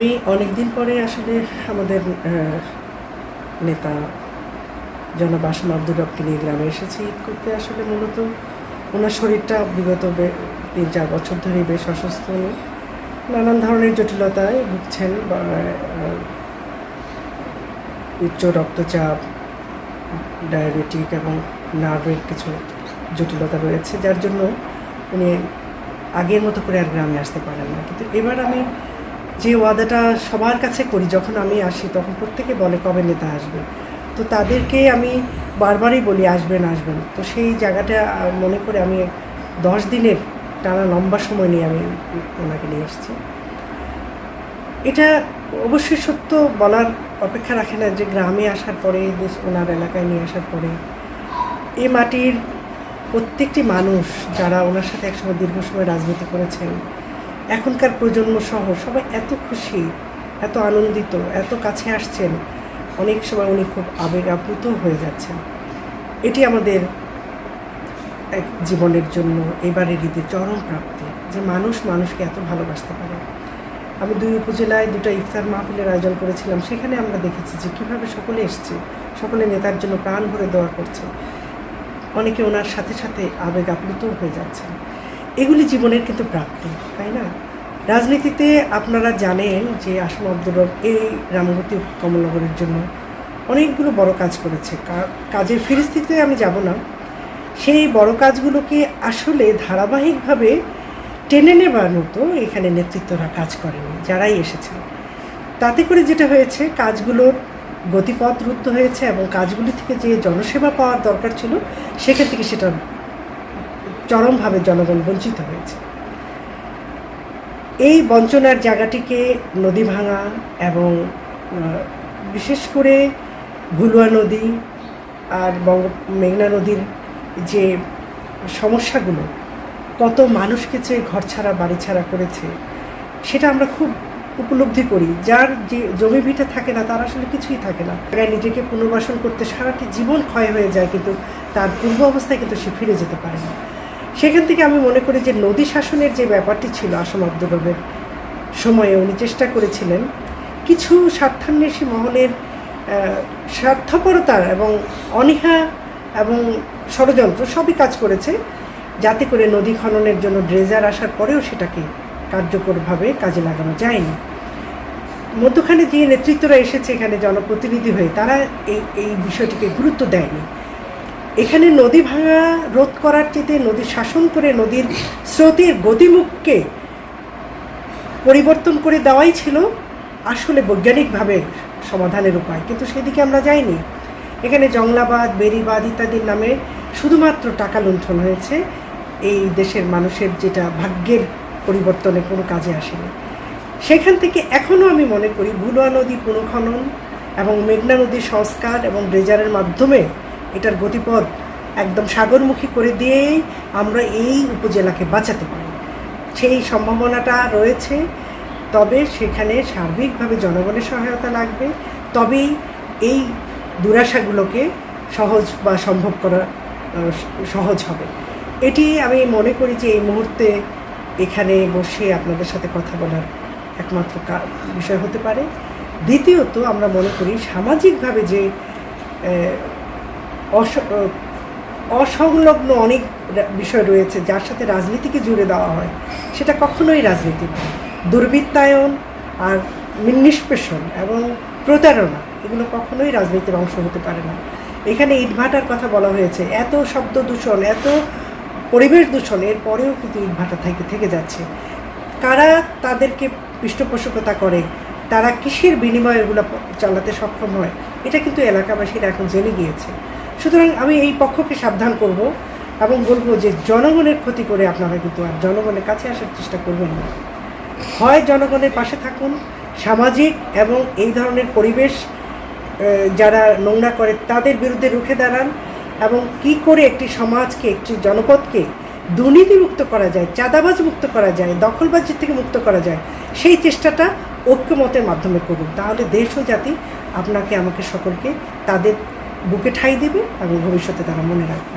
আমি অনেকদিন পরে আসলে আমাদের নেতা জনাব আসম আব্দুর রবকে নিয়ে গ্রামে এসেছি। ঈদ করতে আসলে মূলত ওনার শরীরটা বিগত তিন চার বছর ধরে বেশ অসুস্থ। উনি নানান ধরনের জটিলতায় ভুগছেন বা উচ্চ রক্তচাপ, ডায়াবেটিক এবং নার্ভের কিছু জটিলতা রয়েছে, যার জন্য উনি আগের মতো করে আর গ্রামে আসতে পারেন না। কিন্তু এবার আমি যে ওয়াদাটা সবার কাছে করি, যখন আমি আসি, তখন প্রত্যেকে বলে কবে নেতা আসবে। তো তাদেরকে আমি বারবারই বলি, আসবেন আসবেন। তো সেই জায়গাটা মনে করে আমি দশ দিনের টানা লম্বা সময় নিয়ে আমি ওনাকে নিয়ে এসেছি। এটা অবশ্যই সত্য বলার অপেক্ষা রাখে না যে গ্রামে আসার পরে, দেশ, ওনার এলাকায় নিয়ে আসার পরে। এ মাটির প্রত্যেকটি মানুষ যারা ওনার সাথে একসময় দীর্ঘ সময় রাজনীতি করেছেন এখনকার প্রজন্ম সহ সবাই এত খুশি, এত আনন্দিত, এত কাছে আসছেন। অনেক সময় উনি খুব আবেগ আপ্লুত হয়ে যাচ্ছেন। এটি আমাদের এক জীবনের জন্য এবারের ঈদে চরম প্রাপ্তি যে মানুষ মানুষকে এত ভালোবাসতে পারে। আমি দুই উপজেলায় দুটো ইফতার মাহফিলের আয়োজন করেছিলাম, সেখানে আমরা দেখেছি যে কীভাবে সকলে এসছে, সকলে নেতার জন্য প্রাণ ভরে দেওয়া করছে। অনেকে ওনার সাথে সাথে আবেগ আপ্লুত হয়ে যাচ্ছেন। এগুলি জীবনের কিন্তু প্রাপ্তি, তাই না? রাজনীতিতে আপনারা জানেন যে আসম আব্দুর এই রামগতি কমলনগরের জন্য অনেকগুলো বড় কাজ করেছে। কাজের ফিরিস্তিতে আমি যাব না। সেই বড় কাজগুলোকে আসলে ধারাবাহিকভাবে টেনে নেবার মতো এখানে নেতৃত্বরা কাজ করেনি, যারাই এসেছে তাতে করে যেটা হয়েছে কাজগুলোর গতিপথ রুদ্ধ হয়েছে এবং কাজগুলি থেকে যে জনসেবা পাওয়ার দরকার ছিল, সেখান থেকে সেটা চরমভাবে জনগণ বঞ্চিত হয়েছে। এই বঞ্চনার জায়গাটিকে নদী ভাঙা এবং বিশেষ করে ভুলুয়া নদী আর বঙ্গ, মেঘনা নদীর যে সমস্যাগুলো কত মানুষকে যে ঘর ছাড়া, বাড়ি ছাড়া করেছে, সেটা আমরা খুব উপলব্ধি করি। যার যে জমি ভিটে থাকে না, তার আসলে কিছুই থাকে না। নিজেকে পুনর্বাসন করতে সারাটি জীবন ক্ষয় হয়ে যায়, কিন্তু তার পূর্ব অবস্থায় কিন্তু সে ফিরে যেতে পারে না। সেখান থেকে আমি মনে করি যে নদী শাসনের যে ব্যাপারটি ছিল আসম আব্দুর রবের সময়ে উনি চেষ্টা করেছিলেন কিছু স্বার্থান্বেষী মহলের স্বার্থপরতা এবং অনীহা এবং ষড়যন্ত্র সবই কাজ করেছে যাতে করে নদী খননের জন্য ড্রেজার আসার পরেও সেটাকে কার্যকরভাবে কাজে লাগানো যায়নি। মধ্যখানে যে নেতৃত্বরা এসেছে এখানে জনপ্রতিনিধি হয়ে তারা এই এই বিষয়টিকে গুরুত্ব দেয়নি। এখানে নদী ভাঙা রোধ করার চেয়ে নদী শাসন করে নদীর স্রোতের গতিমুখকে পরিবর্তন করে দেওয়াই ছিল আসলে বৈজ্ঞানিকভাবে সমাধানের উপায়। কিন্তু সেদিকে আমরা যাইনি। এখানে জংলাবাদ বেরিবাদ ইত্যাদির নামে শুধুমাত্র টাকা লুণ্ঠন হয়েছে। এই দেশের মানুষের যেটা ভাগ্যের পরিবর্তনে কোনো কাজে আসেনি। সেখান থেকে এখনও আমি মনে করি ভুলোয়া নদী পুনঃখনন এবং মেঘনা নদীর সংস্কার এবং ড্রেজারের মাধ্যমে এটার গতিপথ একদম সাগরমুখী করে দিয়েই আমরা এই উপজেলাকে বাঁচাতে পারি। সেই সম্ভাবনাটা রয়েছে, তবে সেখানে সার্বিকভাবে জনগণের সহায়তা লাগবে। তবেই এই দুরাশাগুলোকে সহজ বা সম্ভব করা সহজ হবে। এটি আমি মনে করি যে এই মুহূর্তে এখানে বসে আপনাদের সাথে কথা বলার একমাত্র বিষয় হতে পারে। দ্বিতীয়ত আমরা মনে করি সামাজিকভাবে যে অসংলগ্ন অনেক বিষয় রয়েছে যার সাথে রাজনীতিকে জুড়ে দেওয়া হয়। সেটা কখনোই রাজনীতি দুর্বৃত্তায়ন আর নিষ্পেষণ এবং প্রতারণা এগুলো কখনোই রাজনীতির অংশ হতে পারে না। এখানে ইটভাটার কথা বলা হয়েছে। এত শব্দ দূষণ, এত পরিবেশ দূষণ, এর পরেও কিন্তু ইটভাটা থেকে থেকে যাচ্ছে। কারা তাদেরকে পৃষ্ঠপোষকতা করে? তারা কিসের বিনিময়ে এগুলো চালাতে সক্ষম হয়? এটা কিন্তু এলাকাবাসীরা এখন জেনে গিয়েছে। সুতরাং আমি এই পক্ষকে সাবধান করব এবং বলব যে জনগণের ক্ষতি করে আপনারা কিন্তু আর জনগণের কাছে আসার চেষ্টা করবেন না। হয় জনগণের পাশে থাকুন, সামাজিক এবং এই ধরনের পরিবেশ যারা নোংরা করে তাদের বিরুদ্ধে রুখে দাঁড়ান এবং কি করে একটি সমাজকে, একটি জনপদকে দুর্নীতিমুক্ত করা যায়, চাঁদাবাজ মুক্ত করা যায়, দখলবাজির থেকে মুক্ত করা যায়, সেই চেষ্টাটা ঐক্যমতের মাধ্যমে করুন। তাহলে দেশ ও জাতি আপনাকে, আমাকে সকলকে তাদের বুকে ঠাই দেবে এবং ভবিষ্যতে তারা মনে রাখবে।